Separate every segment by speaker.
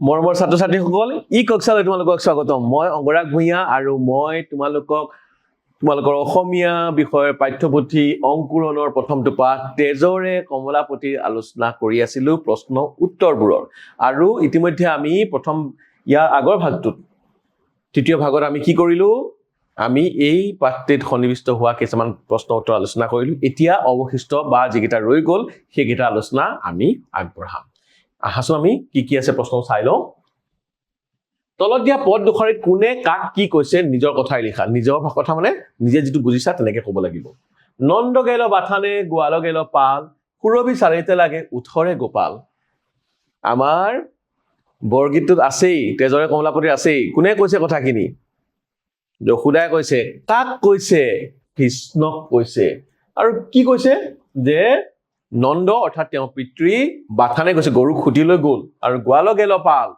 Speaker 1: মৰমৰ ছাত্ৰ ছাত্ৰীসকল ই কক্সালৈ তোমালোকক স্বাগতম। মই অংগৰাগ ভূঞা আৰু মই তোমালোকক তোমালোকৰ অসমীয়া বিষয়ৰ পাঠ্যপুথি অংকুৰণৰ প্ৰথমটো পাঠ তেজৰে কমলাপতিৰ আলোচনা কৰি আছিলোঁ প্ৰশ্ন উত্তৰবোৰৰ। আৰু ইতিমধ্যে আমি প্ৰথম ইয়াৰ আগৰ ভাগটোত তৃতীয় ভাগত আমি কি কৰিলোঁ? আমি এই পাঠটিত সন্নিৱিষ্ট হোৱা কিছুমান প্ৰশ্ন উত্তৰ আলোচনা কৰিলোঁ। এতিয়া অৱশিষ্ট বা যিকেইটা ৰৈ গ'ল সেইকেইটা আলোচনা আমি আগবঢ়াম। আহাচোন আমি কি কি আছে প্ৰশ্ন চাই লওঁ। তলত দিয়া পদ কোনে কাক কি কৈছে নিজৰ কথাই লিখা। নিজৰ কথা মানে নিজে যিটো বুজিছা তেনেকে ক'ব লাগিব। নন্দ গেল বাথানে, গোৱাল গেল পাল, সুৰভি চাৰিতে লাগে উঠৰে গোপাল। আমাৰ বৰগীতটোত আছেই, তেজৰে কমলাপতিৰ আছেই। কোনে কৈছে কথাখিনি? যশোদাই কৈছে। কাক কৈছে? কৃষ্ণক কৈছে। আৰু কি কৈছে? যে নন্দ অৰ্থাৎ তেওঁৰ পিতৃ বাথানে কৈছে গৰুক খুটি লৈ গ'ল আৰু গোৱাল গেল পাল।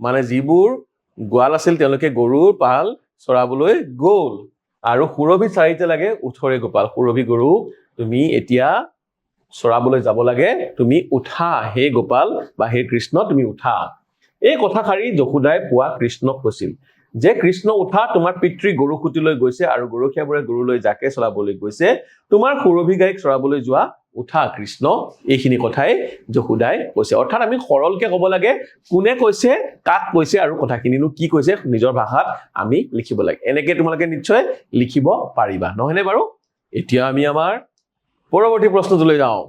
Speaker 1: মানে যিবোৰ গোৱাল আছিল তেওঁলোকে গৰুৰ পাল চৰাবলৈ গ'ল। আৰু সুৰভি চাৰিতে লাগে উঠৰে গোপাল সুৰভি গৰু তুমি এতিয়া চৰাবলৈ যাব লাগে তুমি উঠা হে গোপাল বা হে কৃষ্ণ তুমি উঠা। এই কথাষাৰি যশোদাই পোৱা কৃষ্ণক কৈছিল যে কৃষ্ণ উঠা তোমাৰ পিতৃ গৰু খুটিলৈ গৈছে আৰু গৰখীয়াবোৰে গৰুলৈ জাকে চলাবলৈ গৈছে তোমাৰ সুৰভি গাইক চৰাবলৈ যোৱা উঠা কৃষ্ণ এইখিনি কথাই যশোদাই কৈছে। অৰ্থাৎ আমি সৰলকে ক'ব লাগে কোনে কৈছে কাক কৈছে আৰু কথাখিনিনো কি কৈছে নিজৰ ভাষাত আমি লিখিব লাগে। এনেকে তোমালোকে নিশ্চয় লিখিব পাৰিবা। নহয়নে বাৰু? এতিয়া আমি আমাৰ পৰৱৰ্তী প্ৰশ্নটোলৈ যাওঁ।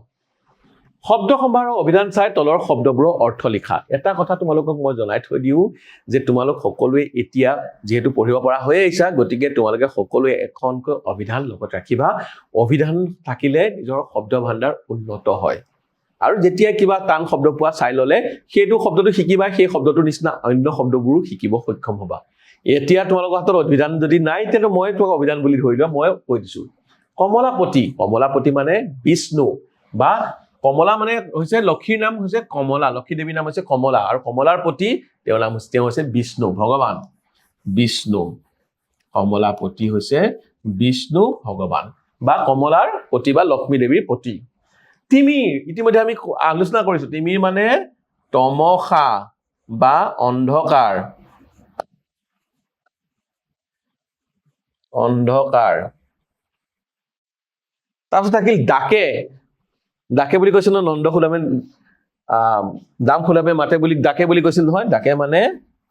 Speaker 1: শব্দ সম্ভাৰৰ অভিধান চাই তলৰ শব্দবোৰৰ অৰ্থ লিখা। এটা কথা তোমালোকক মই জনাই থৈ দিওঁ যে তোমালোক সকলোৱে এতিয়া যিহেতু পঢ়িব পৰা হৈ আহিছা গতিকে তোমালোকে সকলোৱে এখনকৈ অভিধান লগত ৰাখিবা। অভিধান থাকিলে নিজৰ শব্দ ভাণ্ডাৰ উন্নত হয়। আৰু যেতিয়া কিবা টান শব্দ পোৱা চাই ল'লে সেইটো শব্দটো শিকিবা সেই শব্দটোৰ নিচিনা অন্য শব্দবোৰো শিকিব সক্ষম হ'বা। এতিয়া তোমালোকৰ হাতত অভিধান যদি নাই তেতিয়াতো মই তোমাক অভিধান বুলি ধৰি লোৱা মই কৈ দিছোঁ। কমলাপতি কমলাপতি মানে বিষ্ণু বা কমলা মানে হৈছে লক্ষীৰ নাম হৈছে কমলা। লক্ষী দেৱীৰ নাম হৈছে কমলা আৰু কমলাৰ প্ৰতি তেওঁৰ নাম হৈছে তেওঁ হৈছে বিষ্ণু ভগৱান। বিষ্ণু কমলাপতি হৈছে বিষ্ণু ভগৱান। বা কমলাৰ পতি বা লক্ষ্মী দেৱীৰ পতি তিমিৰ ইতিমধ্যে আমি আলোচনা কৰিছো। তিমিৰ মানে তমসা বা অন্ধকাৰ। অন্ধকাৰ। তাৰপিছত থাকিল ডাকে। ডাকে বুলি কৈছিল ন নন্দ খোলামে আহ দাম খোলামে মাতে বুলি ডাকে বুলি কৈছিল নহয় ডাকে মানে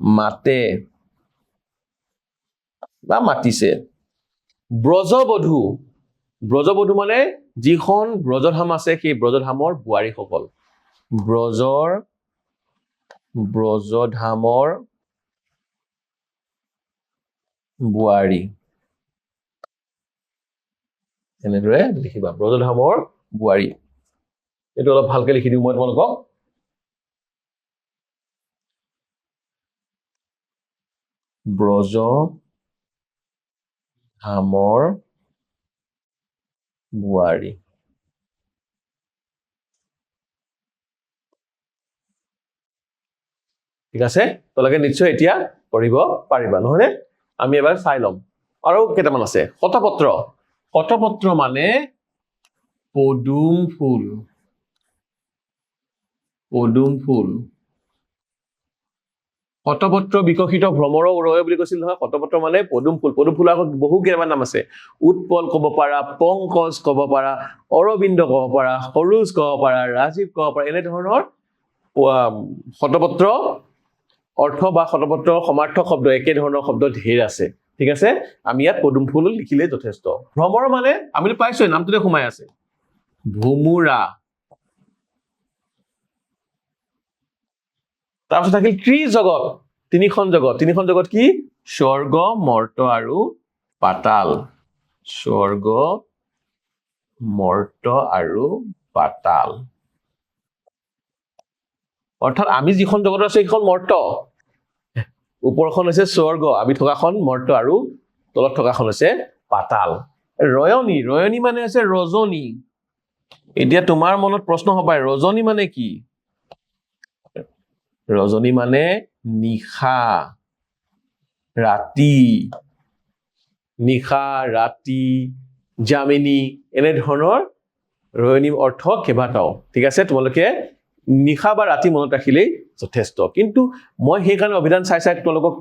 Speaker 1: মাতে। বা মাতিছে। ব্ৰজবধূ ব্ৰজবধূ মানে যিখন ব্ৰজধাম আছে সেই ব্ৰজধামৰ বোৱাৰীসকল। ব্ৰজৰ ব্ৰজধামৰ বোৱাৰী। এনেদৰে লিখিবা ব্ৰজধামৰ বোৱাৰী। এইটো অলপ ভালকে লিখি দিওঁ মই তোমালোকক। ব্ৰজ ধামৰ বোৱাৰী। ঠিক আছে? তোমালোকে নিশ্চয় এতিয়া পঢ়িব পাৰিবা নহয়নে? আমি এবাৰ চাই ল'ম। আৰু কেইটামান আছে? শতপত্ৰ। শতপত্ৰ মানে পদুম ফুল। পদুম ফুল। শতপত্ৰ বিকশিত ভ্ৰমৰৰ উৰহে বুলি কৈছিল নহয় শতপত্ৰ মানে পদুম ফুল। পদুম ফুলৰ আগত বহু কেইটামান নাম আছে। উৎপল ক'ব পাৰা পংকজ ক'ব পাৰা অৰবিন্দ ক'ব পাৰা সৰোজ ক'ব পাৰা ৰাজীৱ ক'ব পাৰা এনেধৰণৰ শতপত্ৰ অৰ্থ বা শতপত্ৰৰ সমাৰ্থক শব্দ একেধৰণৰ শব্দ ঢেৰ আছে। ঠিক আছে? আমি ইয়াত পদুম ফুল লিখিলে যথেষ্ট। ভ্ৰমৰ মানে আমিতো পাইছোৱে নামটোতে সোমাই আছে। ভোমোৰা। তাৰপিছত থাকিল ত্ৰিজগত তিনিখন জগত। তিনিখন জগত কি? স্বৰ্গ, মৰ্ত আৰু পাতাল। স্বৰ্গ, মৰ্ত আৰু পাতাল। অৰ্থাৎ আমি যিখন জগতত আছো, সেইখন মৰ্ত। ওপৰখন হৈছে স্বৰ্গ, আমি থকাখন মৰ্ত আৰু তলত থকাখন হৈছে পাতাল। ৰয়নী ৰয়নী মানে হৈছে ৰজনী। এতিয়া তোমাৰ মনত প্ৰশ্ন হ'ব পাৰে ৰজনী মানে কি? ৰজনী মানে নিশা ৰাতি। নিশা ৰাতি জামিনী এনেধৰণৰ ৰয়নী অৰ্থ কেইবাটাও। ঠিক আছে? তোমালোকে নিশা বা ৰাতি মনত ৰাখিলেই যথেষ্ট। কিন্তু মই সেইকাৰণে অভিধান চাই চাই তোমালোকক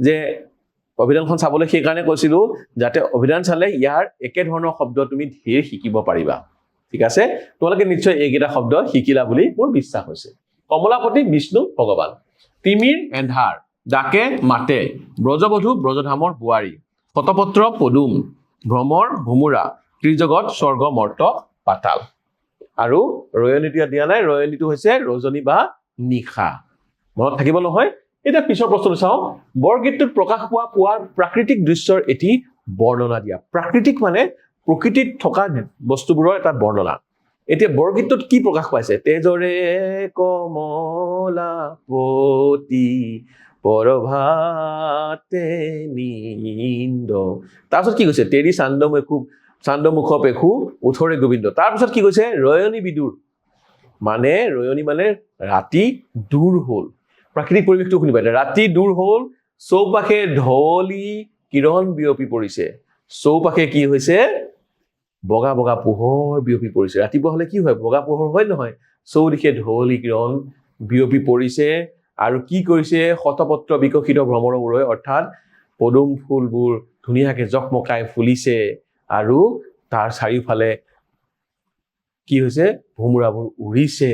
Speaker 1: যে অভিধানখন চাবলৈ সেইকাৰণে কৈছিলো যাতে অভিধান চালে ইয়াৰ একেধৰণৰ শব্দ তুমি ধেৰ শিকিব পাৰিবা। ঠিক আছে? তোমালোকে নিশ্চয় এইকেইটা শব্দ শিকিলা বুলি মোৰ বিশ্বাস হৈছে। কমলাপতি বিষ্ণু ভগৱান। তিমিৰ এন্ধাৰ। ডাকে মাতে। ব্ৰজবধূ ব্ৰজধামৰ বোৱাৰী। শতপত্ৰ পদুম। ভ্ৰমৰ ভোমোৰা। ত্ৰিজগত স্বৰ্গ মৰ্ত পাতাল। আৰু ৰয়নীটো ইয়াত দিয়া নাই। ৰয়নীটো হৈছে ৰজনী বা নিশা। মনত থাকিব নহয়? এতিয়া পিছৰ প্ৰশ্নটো চাওঁ। বৰগীতটোত প্ৰকাশ পোৱা পোৱাৰ প্ৰাকৃতিক দৃশ্যৰ এটি বৰ্ণনা দিয়া। প্ৰাকৃতিক মানে প্ৰকৃতিত থকা বস্তুবোৰৰ এটা বৰ্ণনা। এতিয়া বৰগীতটোত কি প্ৰকাশ পাইছে? তেজৰে কমলাপতি পৰভাতে নিন্দ। তাৰপিছত কি কৈছে? তেৰি চান্দম একো চান্দমুখ পেখু উঠৰে গোবিন্দ। তাৰপিছত কি কৈছে? ৰয়নী বিদুৰ। মানে ৰয়নী মানে ৰাতি দূৰ হ'ল। প্ৰাকৃতিক পৰিৱেশটো শুনিবা এতিয়া ৰাতি দূৰ হ'ল, চৌপাশে ঢলি, কিৰণ বিয়পি পৰিছে। চৌপাশে কি হৈছে? বগা বগা পোহৰ বিয়পি পৰিছে। ৰাতিপুৱা হ'লে কি হয়? বগা পোহৰ হয় নহয়? চৌদিশে ঢলি কিৰণ বিয়পি পৰিছে আৰু কি কৰিছে? শতপত্ৰ বিকশিত ভ্ৰমৰৰ উৰৈ অৰ্থাৎ পদুম ফুলবোৰ ধুনীয়াকে জকমকাই ফুলিছে আৰু তাৰ চাৰিওফালে কি হৈছে? ভোমোৰাবোৰ উৰিছে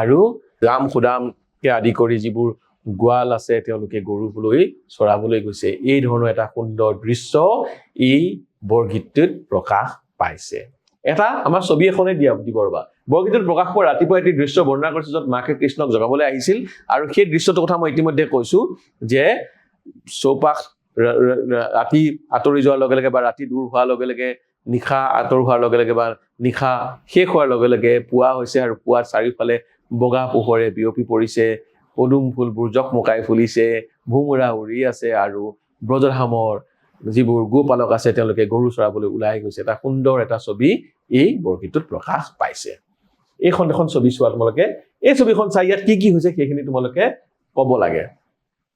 Speaker 1: আৰু ৰাম সুদামকে আদি কৰি যিবোৰ গোৱাল আছে তেওঁলোকে গৰুবলৈ চৰাবলৈ গৈছে। এই ধৰণৰ এটা সুন্দৰ দৃশ্য এই বৰগীতটোত প্ৰকাশ পাইছে। এটা আমাৰ ছবি এখনে দিয়া দিব ৰবা বৰগীতত প্ৰকাশ পোৱা ৰাতিপুৱা এটি দৃশ্য বৰ্ণনা কৰিছে য'ত মাকে কৃষ্ণক জগাবলৈ আহিছিল আৰু সেই দৃশ্যটোৰ কথা মই ইতিমধ্যে কৈছো যে চৌপাশ ৰাতি আঁতৰি যোৱাৰ লগে লগে বা ৰাতি দূৰ হোৱাৰ লগে লগে নিশা আঁতৰ হোৱাৰ লগে লগে বা নিশা শেষ হোৱাৰ লগে লগে পুৱা হৈছে আৰু পুৱাত চাৰিওফালে বগা পোহৰে বিয়পি পৰিছে পদুম ফুলবোৰ জকমকাই ফুলিছে ভোমোৰা উৰি আছে আৰু ব্ৰজধামৰ যিবোৰ গোপালক আছে তেওঁলোকে গৰু চৰাবলৈ ওলাই গৈছে। এটা সুন্দৰ এটা ছবি এই বৰগীতটোত প্ৰকাশ পাইছে। এইখন এখন ছবি চোৱা তোমালোকে। এই ছবিখন চাই ইয়াত কি কি হৈছে সেইখিনি তোমালোকে ক'ব লাগে।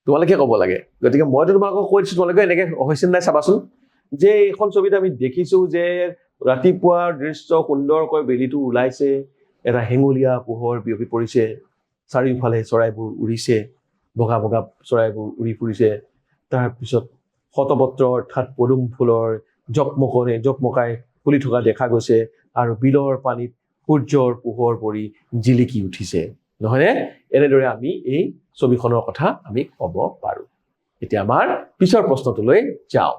Speaker 1: তোমালোকে ক'ব লাগে। গতিকে মইতো তোমালোকক কৈ দিছো তোমালোকে এনেকে হৈছে নাই চাবাচোন। যে এইখন ছবিত আমি দেখিছো যে ৰাতিপুৱাৰ দৃশ্য সুন্দৰকৈ বেলিটো ওলাইছে এটা হেঙুলীয়া পোহৰ বিয়পি পৰিছে চাৰিওফালে চৰাইবোৰ উৰিছে বগা বগা চৰাইবোৰ উৰি ফুৰিছে। তাৰপিছত শতপত্ৰ অৰ্থাৎ পদুম ফুলৰ জকমকনে জকমকাই ফুলি থকা দেখা গৈছে আৰু বিলৰ পানীত সূৰ্যৰ পোহৰ পৰি জিলিকি উঠিছে। নহয়নে? এনেদৰে আমি এই ছবিখনৰ কথা আমি ক'ব পাৰোঁ। এতিয়া আমাৰ পিছৰ প্ৰশ্নটোলৈ যাওঁ।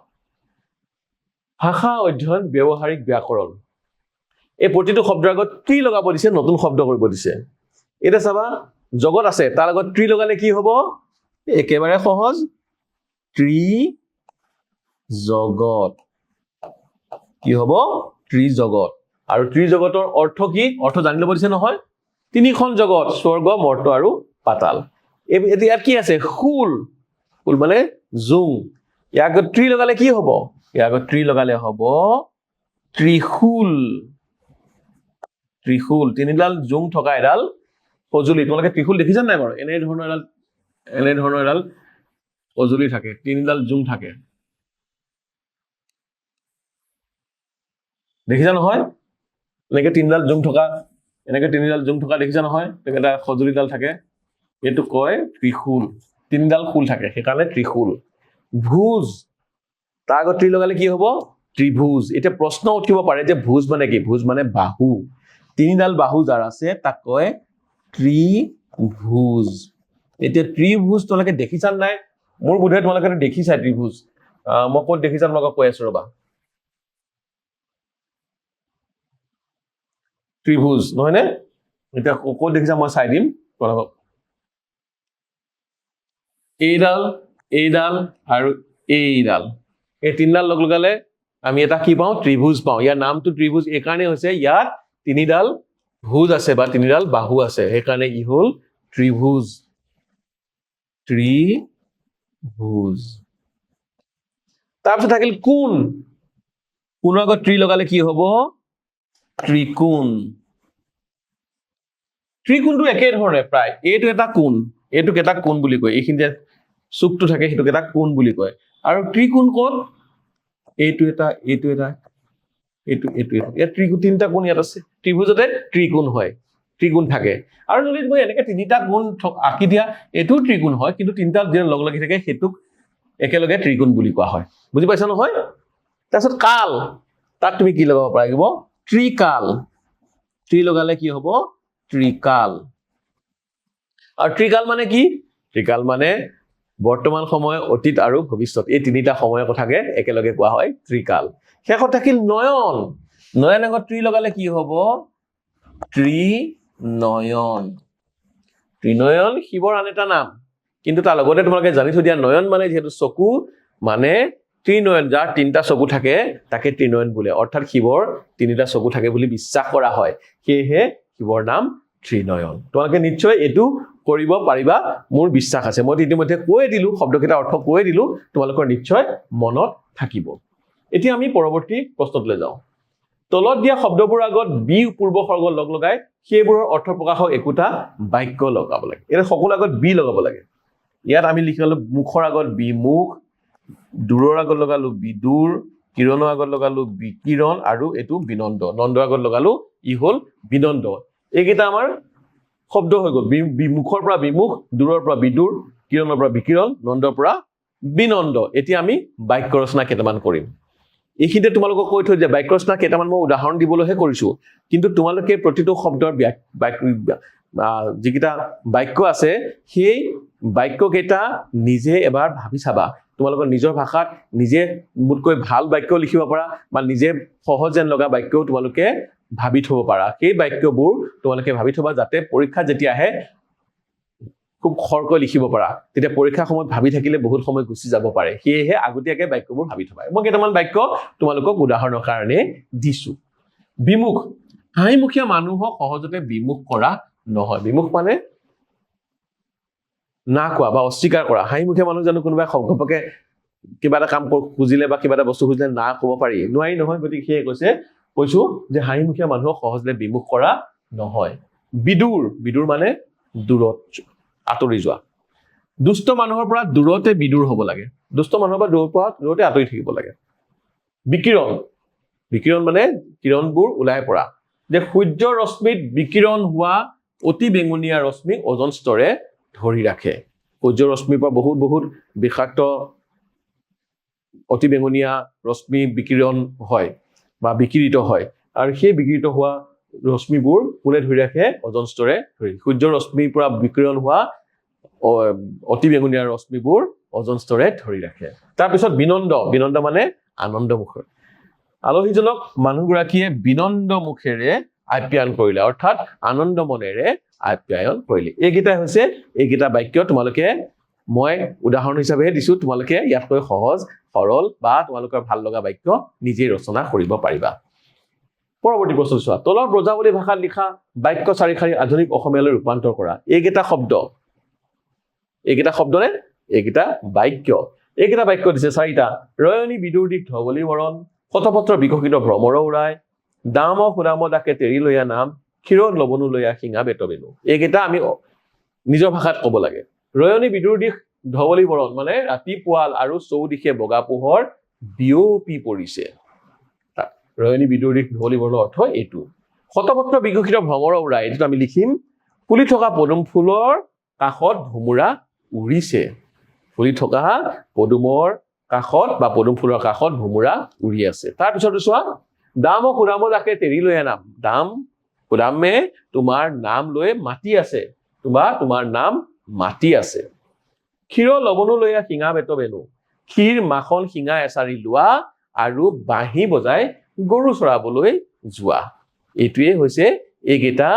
Speaker 1: ভাষা অধ্যয়ন ব্যৱহাৰিক ব্যাকৰণ। এই প্ৰতিটো শব্দৰ আগত ত্ৰি লগাব দিছে নতুন শব্দ কৰিব দিছে। এতিয়া চাবা জগত আছে তাৰ লগত ত্ৰি লগালে কি হ'ব? একেবাৰে সহজ। ত্ৰি জগত। কি হ'ব? ত্ৰিজগত। আৰু ত্ৰিজগতৰ অৰ্থ কি? অৰ্থ জানি ল'ব দিছে নহয়? তিনিখন জগত, স্বৰ্গ, মৰ্ত আৰু পাতাল। ইয়াত কি আছে? শুল। শুল মানে জোং। ইয়াৰ আগত ত্ৰি লগালে কি হ'ব? ইয়াৰ আগত ত্ৰি লগালে হ'ব ত্ৰিশূল। ত্ৰিশূল। তিনিডাল জোং থকা এডাল সঁজুলি। তোমালোকে ত্ৰিশূল দেখিছা নাই বাৰু? এনে ধৰণৰ এডাল এনে ধৰণৰ এডাল সঁজুলি থাকে। তিনিডাল জোং থাকে। দেখিছা নহয়? এনেকে তিনিডাল জোং থকা এনেকে তিনিডাল জোং থকা দেখিছা নহয়? এটা সঁজুলিডাল থাকে। এইটো কয় ত্ৰিশূল। তিনিডাল শূল থাকে সেইকাৰণে ত্ৰিশূল। ভোজ। তাৰ আগত ত্ৰি লগালে কি হ'ব? ত্ৰিভুজ। এতিয়া প্ৰশ্ন উঠিব পাৰে যে ভোজ মানে কি? ভোজ মানে বাহু। তিনিডাল বাহু যাৰ আছে তাক কয় ত্ৰিভুজ। এতিয়া ত্ৰিভুজ তোমালোকে দেখিছা নাই? মোৰ বোধহয় তোমালোকে দেখিছা ত্ৰিভুজ। মই ক'ত দেখিছা তোমালোকক কৈ আছো ৰবা। ত্ৰিভুজ নহয়নে? এতিয়া ক'ত দেখিছা মই চাই দিম এইডাল এইডাল আৰু এইডাল। এই তিনিডাল লগ লগালে আমি এটা কি পাওঁ? ত্ৰিভুজ পাওঁ। ইয়াৰ নামটো ত্ৰিভুজ এইকাৰণে হৈছে ইয়াত তিনিডাল ভুজ আছে বা তিনিডাল বাহু আছে। সেইকাৰণে ই হ'ল ত্ৰিভুজ। ত্ৰিভুজ। তাৰপিছত থাকিল কোন কোণৰ আগত ত্ৰি লগালে কি হ'ব? ত্ৰিকোণ। ত্ৰিকোণটো একেধৰণে প্ৰায়। এইটো এটা কোণ। এইটোক এটা কোণ বুলি কয়। এইখিনি যে চুকটো থাকে, সেইটোক এটা কোণ বুলি কয়। আৰু ত্ৰিকোণ ক'ত? এইটো এটা এইটো এটা, এইটো এইটো এটা ইয়াত ত্ৰিকোণ, তিনিটা কোণ ইয়াত আছে। ত্ৰিভুজতে ত্ৰিকোণ হয়। ত্ৰিগুণ থাকে। আৰু যদি মই এনেকে তিনিটা গুণ আঁকি দিয়া, এইটোও ত্ৰিগুণ হয়। কিন্তু তিনিটা যেতিয়া লগ লাগি থাকে, সেইটোক একেলগে ত্ৰিগুণ বুলি কোৱা হয়। বুজি পাইছা নহয়? তাৰপিছত কাল, তাত তুমি কি লগাব পাৰিব? ত্ৰিকাল ত্ৰি লগালে কি হ'ব? ত্ৰিকাল আৰু ত্ৰিকাল মানে কি? ত্ৰিকাল মানে বৰ্তমান সময় অতীত আৰু ভৱিষ্যত। এই তিনিটা সময়ৰ কথাকে একেলগে কোৱা হয় ত্ৰিকাল শেষত থাকিল নয়ন। নয়ন আগত ত্ৰি লগালে কি হ'ব? ত্ৰিনয়ন ত্ৰিনয়ন শিৱৰ আন এটা নাম। কিন্তু তাৰ লগতে তোমালোকে জানি থৈ দিয়া নয়ন মানে যিহেতু চকু মানে ত্ৰিনয়ন যাৰ তিনিটা চকু থাকে, তাকে ত্ৰিনয়ন বোলে। অৰ্থাৎ শিৱৰ তিনিটা চকু থাকে বুলি বিশ্বাস কৰা হয়। সেয়েহে শিৱৰ নাম ত্ৰিনয়ন। তোমালোকে নিশ্চয় এইটো কৰিব পাৰিবা, মোৰ বিশ্বাস আছে। মই ইতিমধ্যে কৈয়ে দিলো, শব্দকেইটাৰ অৰ্থ কৈয়ে দিলো, তোমালোকৰ নিশ্চয় মনত থাকিব। এতিয়া আমি পৰৱৰ্তী প্ৰশ্নটোলৈ যাওঁ। তলত দিয়া শব্দবোৰৰ আগত বি পূৰ্বসৰ্গ লগ লগাই, সেইবোৰৰ অৰ্থ প্ৰকাশক একোটা বাক্য লগাব লাগে। এতিয়া সকলো আগত বি লগাব লাগে। ইয়াত আমি লিখি ললো, মুখৰ আগত বি, মুখ দূৰৰ আগত লগালো বিদূৰ কিৰণৰ আগত লগালো বিকিৰণ আৰু এইটো বিনন্দ। নন্দৰ আগত লগালো ই হ'ল বিনন্দ। এইকেইটা আমাৰ শব্দ হৈ গ'ল। বিমুখৰ পৰা বিমুখ দূৰৰ পৰা বিদূৰ কিৰণৰ পৰা বিকিৰণ নন্দৰ পৰা বিনন্দ। এতিয়া আমি বাক্য ৰচনা কেইটামান কৰিম। এইখিনিতে তোমালোকক কৈ থৈ যে বাক্য ৰচনা কেইটামান মই উদাহৰণ দিবলৈহে কৰিছো। কিন্তু তোমালোকে প্ৰতিটো শব্দৰ যিকেইটা বাক্য আছে সেই বাক্যকেইটা নিজে এবাৰ ভাবি চাবা। তোমালোকৰ নিজৰ ভাষাত নিজে মোতকৈ ভাল বাক্য লিখিব পাৰা বা নিজে সহজ যেন লগা বাক্যও তোমালোকে ভাবি থব পাৰা। সেই বাক্যবোৰ তোমালোকে ভাবি থবা যাতে পৰীক্ষাত যেতিয়া আহে খুব খৰকৈ লিখিব পাৰা। তেতিয়া পৰীক্ষাৰ সময়ত ভাবি থাকিলে বহুত সময় গুচি যাব পাৰে। সেয়েহে আগতীয়াকৈ বাক্যবোৰ ভাবি থবা। মই কেইটামান বাক্য তোমালোকক উদাহৰণৰ কাৰণে দিছো। বিমুখ। হাঁহিমুখীয়া মানুহক সহজতে বিমুখ কৰা নহয় বিমুখ মানে না কোৱা বা অস্বীকাৰ কৰা। হাঁহিমুখীয়া মানুহ জানো কোনোবাই ঘপকে কিবা এটা কাম খুজিলে বা কিবা এটা বস্তু খুজিলে না ক'ব পাৰি। নোৱাৰি নহয় গতিকে সেয়ে কৈছে কৈছো যে হাঁহিমুখীয়া মানুহক সহজতে বিমুখ কৰা নহয়। বিদুৰ বিদুৰ মানে দূৰত আঁতৰি যোৱা। দুষ্ট মানুহৰ পৰা দূৰতে বিদুৰ হ'ব লাগে। দুষ্ট মানুহৰ পৰা দূৰৰ পৰা দূৰতে আঁতৰি থাকিব লাগে। বিকিৰণ বিকিৰণ মানে কিৰণবোৰ ওলাই পৰা। যে সূৰ্যৰ ৰশ্মিত বিকিৰণ হোৱা অতি বেঙুনীয়া ৰশ্মিক অজন স্তৰে ধৰি ৰাখে। সূৰ্যৰ ৰশ্মিৰ পৰা বহুত বহুত বিষাক্ত অতি বেঙুনীয়া ৰশ্মি বিকিৰণ হয় বা বিকিৰিত হয়। আৰু সেই বিকিৰিত হোৱা ৰশ্মিবোৰ কোনে ধৰি ৰাখে? অজন স্তৰে ধৰি সূৰ্যৰ ৰশ্মিৰ পৰা বিকিৰণ হোৱা অতি বেঙুনীয়া ৰশ্মিবোৰ অজন স্তৰে ধৰি ৰাখে। তাৰপিছত বিনন্দ। বিনন্দ মানে আনন্দ মুখৰ আলহীজনক মানুহগৰাকীয়ে বিনন্দ মুখেৰে আপ্যায়ন কৰিলে। অৰ্থাৎ আনন্দ মনেৰে আপ্যায়ন কৰিলে। এইকেইটাই হৈছে এইকেইটা বাক্য তোমালোকে মই উদাহৰণ হিচাপেহে দিছো তোমালোকে ইয়াতকৈ সহজ সৰল বা তোমালোকৰ ভাল লগা বাক্য নিজেই ৰচনা কৰিব পাৰিবা। পৰৱৰ্তী প্ৰশ্ন চোৱা তলৰ ব্ৰজাৱলী ভাষাত লিখা বাক্য চাৰি শাৰী আধুনিক অসমীয়ালৈ ৰূপান্তৰ কৰা। এইকেইটা শব্দ। এইকেইটা শব্দনে এইকেইটা বাক্য। এইকেইটা বাক্য দিছে চাৰিটা। ৰয়নী বিদুৰ ধৱলী বৰণ শতপত্ৰ বিকশিত ভ্ৰমৰ উৰাই দাম সুদাম ডাকে তেৰি লৈয়া নাম ক্ষীৰত লবনো লৈয়া শিঙা বেত বেনু। এইকেইটা আমি নিজৰ ভাষাত ক'ব লাগে। ৰয়নী বিদুৰ দিশ ধৱলী বৰণ মানে ৰাতিপুৱাল আৰু চৌদিশে বগা পোহৰ বিয়পি পৰিছে। ৰয়নী বিদুৰ দিশ ধৱলী বৰণৰ অৰ্থ এইটো। শতপত্ৰ বিকশিত ভ্ৰমৰ উৰাই এইটোত আমি লিখিম ফুলি থকা পদুম ফুলৰ কাষত ভোমোৰা উৰিছে। ফুলি থকা পদুমৰ কাষত বা পদুম ফুলৰ কাষত ভোমোৰা উৰি আছে। তাৰপিছতো চোৱা দাম সুদাম যাকে তেৰি লৈ আনাম দাম সুদামে তোমাৰ নাম লৈ মাতি আছে। তোমাৰ তোমাৰ নাম মাতি আছে। ক্ষীৰ লবনো লৈয়া শিঙা বেত বেনু ক্ষীৰ মাখন শিঙা এচাৰি লোৱা আৰু বাঁহী বজাই গৰু চৰাবলৈ যোৱা। এইটোৱে হৈছে এইকেইটা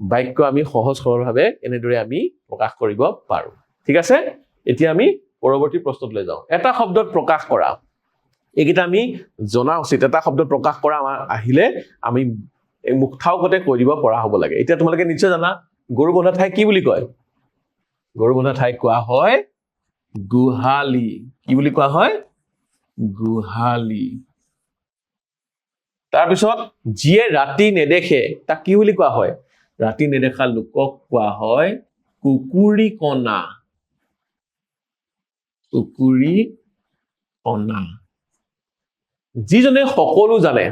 Speaker 1: বাক্য আমি সহজ সৰলভাৱে এনেদৰে আমি প্ৰকাশ কৰিব পাৰোঁ। ঠিক আছে? এতিয়া আমি পৰৱৰ্তী প্ৰশ্নটোলৈ যাওঁ। এটা শব্দত প্ৰকাশ কৰা। এইকেইটা আমি জনা উচিত। এটা শব্দত প্ৰকাশ কৰা আমাৰ আহিলে আমি মুখাওকতে কৈ দিব পৰা হ'ব লাগে। এতিয়া তোমালোকে নিশ্চয় জানা গৰু বন্ধা ঠাই কি বুলি কয়? গৰু বন্ধা ঠাই কোৱা হয় গোহালি। কি বুলি কোৱা হয়? গোহালি। তাৰপিছত যিয়ে ৰাতি নেদেখে তাক কি বুলি কোৱা হয়? ৰাতি নেদেখা লোকক কোৱা হয় কুকুৰী কণা। কুকুৰী কণা। যিজনে সকলো জানে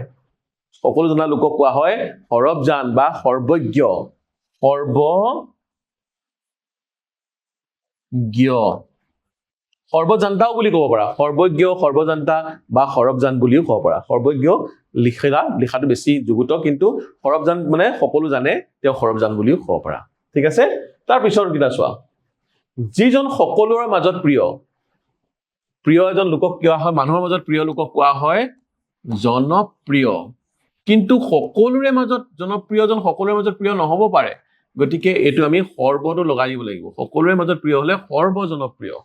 Speaker 1: সকলো জনা লোকক কোৱা হয় সৰবজান বা সৰ্বজ্ঞ। সৰ্বজ্ঞ। সৰ্বজান্তাও বুলি ক'ব পাৰা। সৰ্বজ্ঞ সৰ্বজান্তা বা সৰবজান বুলিও ক'ব পাৰা। সৰ্বজ্ঞ লিখা লিখাটো বেছি যুগুত কিন্তু সৰবজান মানে সকলো জানে তেওঁ সৰবজান বুলিও ক'ব পাৰা। ঠিক আছে? তাৰ পিছৰ কেইটা চোৱা। যিজন সকলোৰে মাজত প্ৰিয় প্ৰিয় এজন লোকক কোৱা হয় মানুহৰ মাজত প্ৰিয় লোকক কোৱা হয় জনপ্ৰিয়। কিন্তু সকলোৰে মাজত জনপ্ৰিয়জন সকলোৰে মাজত প্ৰিয় নহ'ব পাৰে। গতিকে এইটো আমি সৰ্বটো লগাই দিব লাগিব। সকলোৰে মাজত প্ৰিয় হ'লে সৰ্বজনপ্ৰিয়।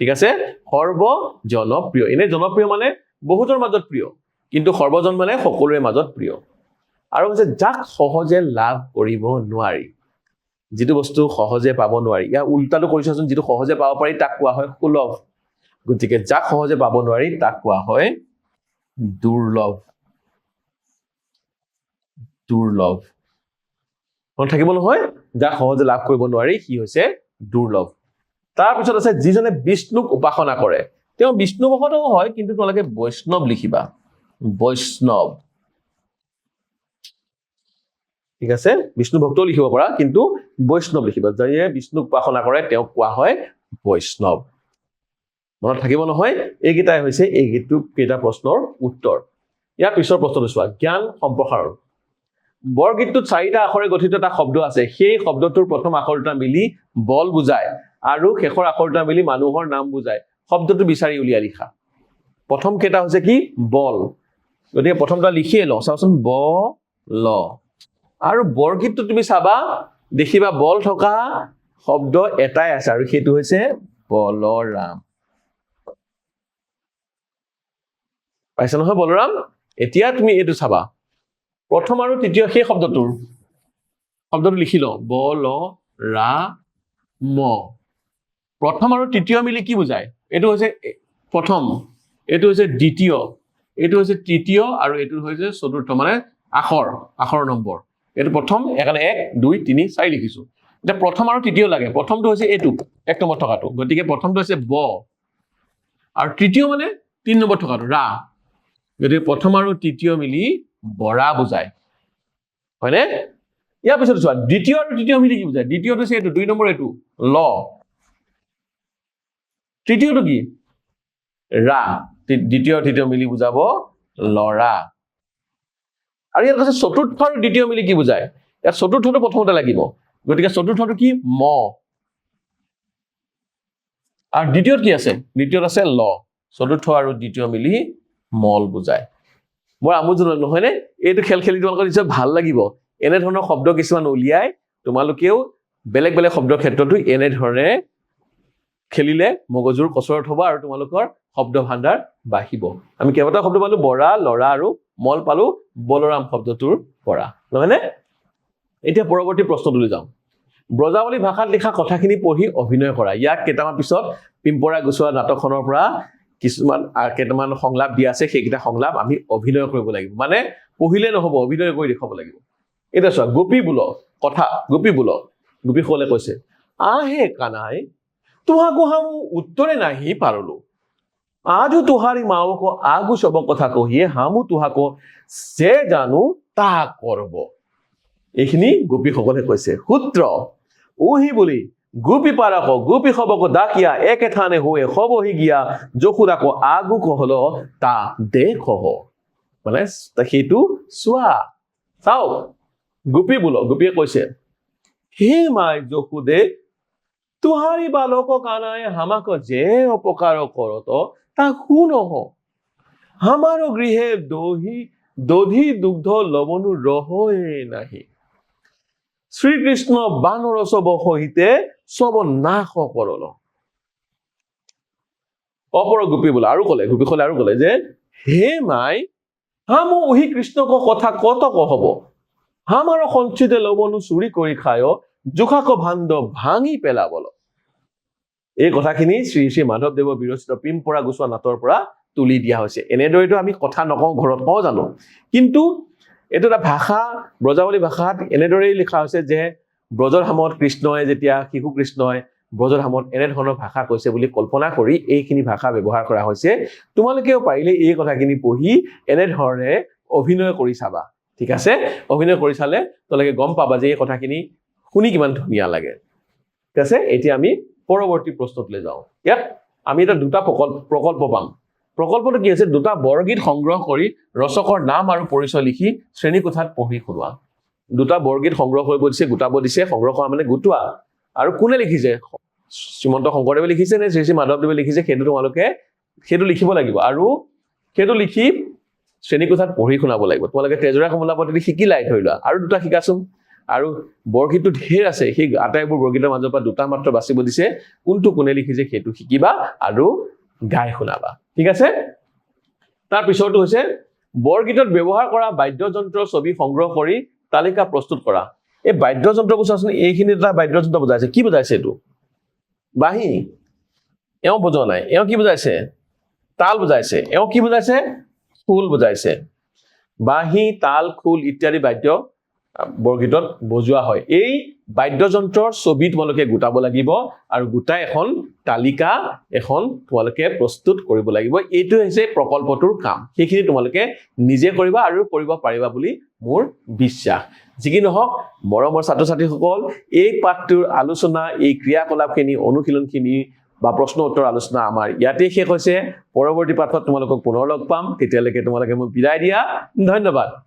Speaker 1: ঠিক আছে? সৰ্বজনপ্ৰিয়। এনে জনপ্ৰিয় মানে বহুতৰ মাজত প্ৰিয় কিন্তু সৰ্বজন মানে সকলোৰে মাজত প্ৰিয়। আৰু হৈছে যাক সহজে লাভ কৰিব নোৱাৰি যিটো বস্তু সহজে পাব নোৱাৰি ইয়াৰ উল্টাটো কৰিছোৱাচোন যিটো সহজে পাব পাৰি তাক কোৱা হয় সুলভ। গতিকে যাক সহজে পাব নোৱাৰি তাক কোৱা হয় দুৰ্লভ। দুৰ্লভ। মনত থাকিব নহয় যাক সহজে লাভ কৰিব নোৱাৰি সি হৈছে দুৰ্লভ। তাৰপিছত আছে যিজনে বিষ্ণুক উপাসনা কৰে। তেওঁ বিষ্ণু ভকতও হয় কিন্তু তোমালোকে বৈষ্ণৱ লিখিবা। বৈষ্ণৱ। ঠিক আছে বিষ্ণু ভক্তও লিখিব পাৰা কিন্তু বৈষ্ণৱ লিখিবা। যিয়ে বিষ্ণুক উপাসনা কৰে তেওঁক কোৱা হয় বৈষ্ণৱ। মনত থাকিব নহয় এইকেইটাই হৈছে এই গীতটো কেইটা প্ৰশ্নৰ উত্তৰ। ইয়াৰ পিছৰ প্ৰশ্নটো চোৱা জ্ঞান সম্প্ৰসাৰণ। বৰগীতটোত চাৰিটা আখৰে গঠিত এটা শব্দ আছে সেই শব্দটোৰ প্ৰথম আখৰ দুটা মিলি বল বুজায় আৰু শেষৰ আখৰ দুটা মিলি মানুহৰ নাম বুজায়। শব্দটো বিচাৰি উলিয়াই লিখা। প্ৰথম কেইটা হৈছে কি? বল। গতিকে প্ৰথমটা লিখিয়ে লওঁ চাওচোন ব ল আৰু বৰগীতটো তুমি চাবা দেখিবা বল থকা শব্দ এটাই আছে আৰু সেইটো হৈছে বলৰাম। পাইছা নহয় বলৰাম? এতিয়া তুমি এইটো চাবা। প্ৰথম আৰু তৃতীয় সেই শব্দটোৰ। শব্দটো লিখি লওঁ। ব, ল, ৰা, ম। প্ৰথম আৰু তৃতীয় মিলি কি বুজায়? এইটো হৈছে প্ৰথম। এইটো হৈছে দ্বিতীয়। এইটো হৈছে তৃতীয় আৰু এইটো হৈছে চতুৰ্থ। মানে আখৰ আখৰ নম্বৰ। এইটো প্ৰথম সেইকাৰণে এক, দুই, তিনি, চাৰি লিখিছো। এতিয়া প্ৰথম আৰু তৃতীয় লাগে। প্ৰথমটো হৈছে এইটো, এক নম্বৰত থকাটো। গতিকে প্ৰথমটো হৈছে ব। আৰু তৃতীয় মানে তিনি নম্বৰত থকাটো। ৰা। গতিকে প্ৰথম আৰু তৃতীয় মিলি বৰা বুজায়। হয়নে? ইয়াৰ পিছত চোৱা দ্বিতীয় আৰু তৃতীয় মিলি কি বুজায়? দ্বিতীয়টো হৈছে এইটো দুই নম্বৰ এইটো ল। তৃতীয়টো কি? ৰা। দ্বিতীয় তৃতীয় মিলি বুজাব লৰা। আৰু ইয়াত কৈছে চতুৰ্থ আৰু দ্বিতীয় মিলি কি বুজায়? ইয়াত চতুৰ্থটো প্ৰথমতে লাগিব। গতিকে চতুৰ্থটো কি? ম। আৰু দ্বিতীয়ত কি আছে? দ্বিতীয়ত আছে ল। চতুৰ্থ আৰু দ্বিতীয় মিলি মল বুজায়। বৰ আমোদজনক নহয়নে? এইটো খেল খেলি তোমালোকৰ নিশ্চয় ভাল লাগিব। এনেধৰণৰ শব্দ কিছুমান উলিয়াই তোমালোকেও বেলেগ বেলেগ শব্দৰ ক্ষেত্ৰতো এনেধৰণে খেলিলে মগজুৰ কচৰত হ'ব আৰু তোমালোকৰ শব্দ ভাণ্ডাৰ বাঢ়িব। আমি কেইবাটাও শব্দ পালো বৰা লৰা আৰু মল পালো বলৰাম শব্দটোৰ পৰা। নহয়নে? এতিয়া পৰৱৰ্তী প্ৰশ্নটোলৈ যাওঁ। ব্ৰজাৱলী ভাষাত লিখা কথাখিনি পঢ়ি অভিনয় কৰা। ইয়াক কেইটামান পিছত পিম্পৰা গুচোৱা নাটকখনৰ পৰা কিছুমান কেইটামান সংলাপ দিয়া আছে, সেইকেইটা সংলাপ আমি অভিনয় কৰিব লাগিব। মানে পঢ়িলে নহ'ব, অভিনয় কৰি দেখুৱাব লাগিব। এতিয়া চোৱা, গোপী বোল, কথা, গোপী বোল গোপীসকলে কৈছে, আহে কানাই তোহাকো হাম উত্তৰে নাহি পাৰলো। আজো তোহারি মাওক আগু সব কথা কহিয়ে হামু তোহাকো যে জানো তাহা কৰব। এইখিনি গোপীসকলে কৈছে, সূত্ৰ উহি বুলি ಗುಪಿ ಪಾರಕೋ ಗುಪಿ ಹೊಬಕೋ ದಾಕಿಯಾ ಏಕೆ ಥಾನೆ ಹುವೆ ಹೊಬೋ ಹಿಗಿಯಾ ಜೋಕುರಾಕೋ ಆಗು ಕೊಹಲೋ তা দে ಕೊಹೋ মানে সেইটো চোৱা। চাওক, গুপি বোলো, গুপিয়ে কৈছে, হে মাই যশুদে তুহারি বালক কানায় হামাক যে অপকার করত তা হু নহ আমার গৃহে দহি, দধি দুগ্ধ লবণু রহে নাহি। শ্রীকৃষ্ণ বানরসব সহিতে সব নাশ কৰল অপৰ গোপী বোলে আৰু কলে গোপীসকলে আৰু কলে যে হে মাই হামো উহি কৃষ্ণক কথা কত কহব হামাৰ সঞ্চিতে লবণু চুৰি কৰি খায় জোখাক ভাণ্ড ভাঙি পেলাবল এই কথাখিনি শ্ৰী শ্ৰী মাধৱদেৱৰ বিৰচিত পিম্পৰা গোচোৱা নাটৰ পৰা তুলি দিয়া হৈছে। এনেদৰেতো আমি কথা নকওঁ ঘৰত কওঁ জানো? কিন্তু এইটো এটা ভাষা ব্ৰজাৱলী ভাষাত এনেদৰেই লিখা হৈছে যে ব্ৰজৰ হামত কৃষ্ণই যেতিয়া শিশু কৃষ্ণই ব্ৰজৰ হামত এনেধৰণৰ ভাষা কৈছে বুলি কল্পনা কৰি এইখিনি ভাষা ব্যৱহাৰ কৰা হৈছে তোমালোকেও পাৰিলে এই কথাখিনি পঢ়ি এনেধৰণে অভিনয় কৰি চাবা। ঠিক আছে? অভিনয় কৰি চালে তোমালোকে গম পাবা যে এই কথাখিনি শুনি কিমান ধুনীয়া লাগে। ঠিক আছে? এতিয়া আমি পৰৱৰ্তী প্ৰশ্নটোলৈ যাওঁ। ইয়াত আমি এটা দুটা প্ৰকল্প প্ৰকল্প পাম। প্ৰকল্পটো কি হৈছে? দুটা বৰগীত সংগ্ৰহ কৰি ৰচকৰ নাম আৰু পৰিচয় লিখি শ্ৰেণীকোঠাত পঢ়ি শুনোৱা। দুটা বৰগীত সংগ্ৰহ কৰিব দিছে গোটাব দিছে সংগ্ৰহ কৰা মানে গোটোৱা। আৰু কোনে লিখিছে? শ্ৰীমন্ত শংকৰদেৱে লিখিছে নে শ্ৰী শ্ৰী মাধৱদেৱে লিখিছে? সেইটো তোমালোকে সেইটো লিখিব লাগিব। আৰু সেইটো লিখি শ্ৰেণীকোঠাত পঢ়ি শুনাব লাগিব। তোমালোকে তেজৰা কমলাপতি শিকিলাই ধৰি লোৱা। আৰু দুটা শিকাচোন। আৰু বৰগীতটো ঢেৰ আছে। সেই আটাইবোৰ বৰগীতৰ মাজৰ পৰা দুটা মাত্ৰ বাচিব দিছে। কোনটো কোনে লিখিছে সেইটো শিকিবা আৰু গাই শুনাবা। ঠিক আছে? তাৰ পিছৰটো হৈছে বৰগীতত ব্যৱহাৰ কৰা বাদ্যযন্ত্ৰৰ ছবি সংগ্ৰহ কৰি তালিকা প্ৰস্তুত কৰা এই বাদ্যযন্ত্ৰবোৰ চোৱাচোন এইখিনি এটা বাদ্যযন্ত্ৰ বুজাইছে। কি বুজাইছে এইটো? বাঁহী। এওঁ বুজোৱা নাই। এওঁ কি বুজাইছে? তাল বুজাইছে। এওঁ কি বুজাইছে? খোল বুজাইছে। বাঁহী, তাল, খোল ইত্যাদি বাদ্য বৰগীতত বজোৱা হয়। এই বাদ্যযন্ত্ৰৰ ছবি তোমালোকে গোটাব লাগিব আৰু গোটাই এখন তালিকা এখন তোমালোকে প্ৰস্তুত কৰিব লাগিব। এইটো হৈছে প্ৰকল্পটোৰ কাম। সেইখিনি তোমালোকে নিজে কৰিবা আৰু কৰিব পাৰিবা বুলি মোৰ বিশ্বাস। যি কি নহওক, মৰমৰ ছাত্ৰ ছাত্ৰীসকল এই পাঠটোৰ আলোচনা, এই ক্ৰিয়াকলাপখিনি, অনুশীলনখিনি বা প্ৰশ্ন উত্তৰ আলোচনা আমাৰ ইয়াতেই শেষ হৈছে। পৰৱৰ্তী পাঠত তোমালোকক পুনৰ লগ পাম। তেতিয়ালৈকে তোমালোকে মোক বিদায় দিয়া। ধন্যবাদ।